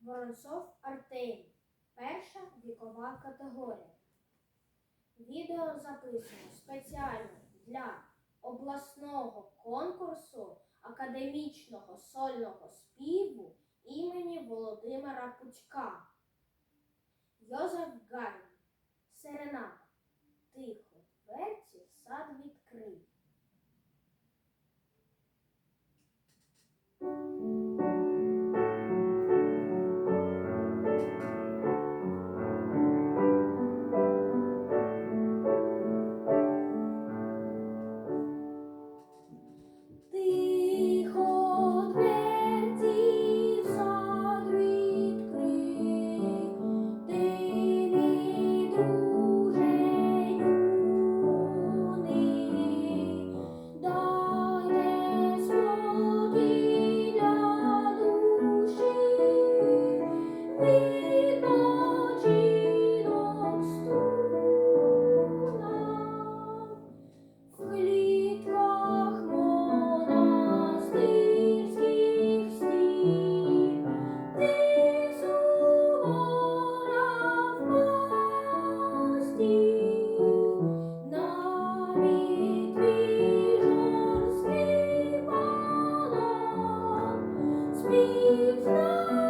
Воронцов Артемій. Перша вікова категорія. Відео записано спеціально для обласного конкурсу академічного сольного співу імені Володимира Пучка. Йозеф Гайн. Серената. Тихо, дверці, сад відкрий. 你在